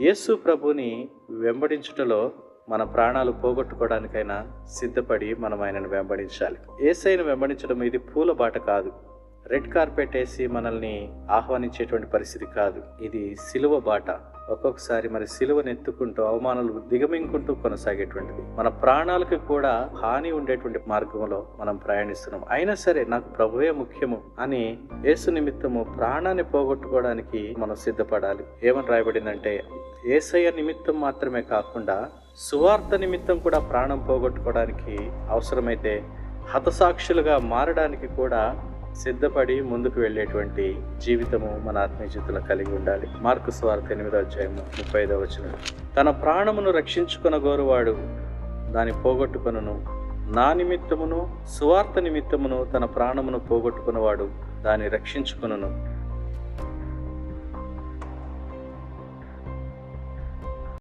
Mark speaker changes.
Speaker 1: యేసు ప్రభుని వెంబడించుటలో మన ప్రాణాలు పోగొట్టుకోవడానికైనా సిద్ధపడి మనం ఆయనను వెంబడించాలి. ఏసైను వెంబడించడం ఇది పూల బాట కాదు. రెడ్ కార్పెట్ వేసి మనల్ని ఆహ్వానించేటువంటి పరిస్థితి కాదు. ఇది సిలువ బాట. ఒక్కొక్కసారి మరి సిలువను ఎత్తుకుంటూ అవమానాలు దిగమింగుకుంటూ కొనసాగేటువంటిది. మన ప్రాణాలకు కూడా హాని ఉండేటువంటి మార్గంలో మనం ప్రయాణిస్తున్నాం. అయినా సరే నాకు ప్రభువే ముఖ్యము అని యేసు నిమిత్తము ప్రాణాన్ని పోగొట్టుకోవడానికి మనం సిద్ధపడాలి. ఏమని రాయబడిందంటే ఏసయ్య నిమిత్తం మాత్రమే కాకుండా సువార్త నిమిత్తం కూడా ప్రాణం పోగొట్టుకోవడానికి అవసరమైతే హతసాక్షులుగా మారడానికి కూడా సిద్ధపడి ముందుకు వెళ్ళేటువంటి జీవితము మన ఆత్మీయతలు కలిగి ఉండాలి. మార్కు స్వార్థ ఎనిమిదో అధ్యాయము ముప్పై ఐదో వచ్చిన తన ప్రాణమును రక్షించుకున్న గోరువాడు దాని పోగొట్టుకును నా నిమిత్తమును సువార్త నిమిత్తమును తన ప్రాణమును పోగొట్టుకున్నవాడు దాన్ని రక్షించుకొనును.